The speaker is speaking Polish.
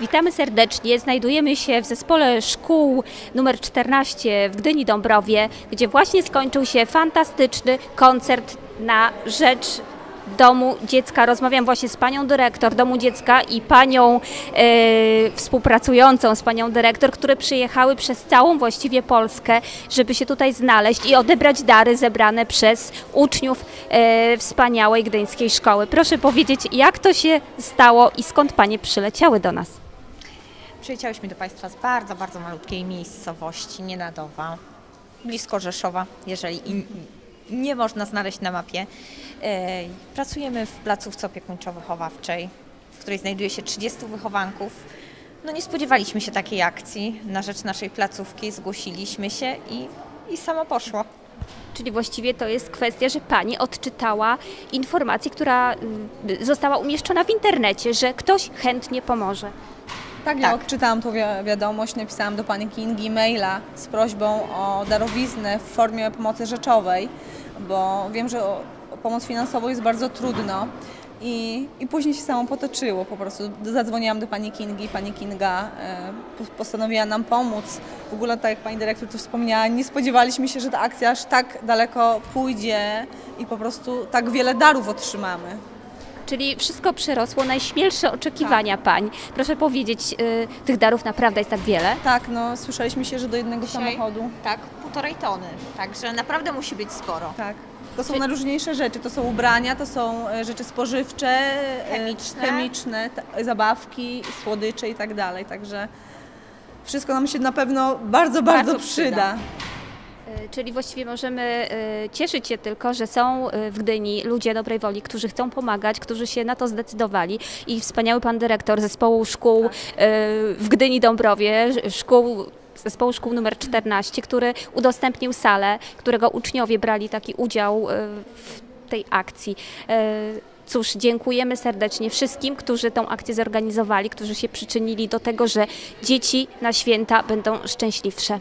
Witamy serdecznie. Znajdujemy się w zespole szkół numer 14 w Gdyni Dąbrowie, gdzie właśnie skończył się fantastyczny koncert na rzecz Domu Dziecka. Rozmawiam właśnie z panią dyrektor Domu Dziecka i panią e, współpracującą z panią dyrektor, które przyjechały przez całą właściwie Polskę, żeby się tutaj znaleźć i odebrać dary zebrane przez uczniów e, wspaniałej gdyńskiej szkoły. Proszę powiedzieć, jak to się stało i skąd panie przyleciały do nas? Przyleciałyśmy do Państwa z bardzo, bardzo malutkiej miejscowości, Nienadowa, blisko Rzeszowa, jeżeli i nie można znaleźć na mapie. E, Pracujemy w placówce opiekuńczo-wychowawczej, w której znajduje się 30 wychowanków. No nie spodziewaliśmy się takiej akcji na rzecz naszej placówki, zgłosiliśmy się i, i samo poszło. Czyli właściwie to jest kwestia, że pani odczytała informację, która y, została umieszczona w internecie, że ktoś chętnie pomoże. Tak, ja Tak. odczytałam tą wi- wiadomość, napisałam do pani Kingi maila z prośbą o darowiznę w formie pomocy rzeczowej, bo wiem, że o, o pomoc finansową jest bardzo trudno. I, I później się samo potoczyło. Po prostu zadzwoniłam do pani Kingi, pani Kinga e, po- postanowiła nam pomóc. W ogóle, tak jak pani dyrektor tu wspomniała, nie spodziewaliśmy się, że ta akcja aż tak daleko pójdzie i po prostu tak wiele darów otrzymamy. Czyli wszystko przerosło najśmielsze oczekiwania pań. Proszę powiedzieć, y, tych darów naprawdę jest tak wiele. Tak, no słyszeliśmy się, że do jednego Dzisiaj- samochodu. Tak, półtorej tony, także naprawdę musi być sporo. Tak. To są Czy- najróżniejsze rzeczy. To są ubrania, to są e, rzeczy spożywcze, e, Chemiczne. chemiczne zabawki, słodycze i tak dalej. Także wszystko nam się na pewno bardzo, bardzo, Bardzo przyda. przyda. Y, Czyli właściwie możemy y, cieszyć się tylko, że są y, w Gdyni ludzie dobrej woli, którzy chcą pomagać, którzy się na to zdecydowali i wspaniały pan dyrektor zespołu szkół y, w Gdyni Dąbrowie, szkół zespołu szkół numer 14, który udostępnił salę, którego uczniowie brali taki udział w tej akcji. Cóż, dziękujemy serdecznie wszystkim, którzy tą akcję zorganizowali, którzy się przyczynili do tego, że dzieci na święta będą szczęśliwsze.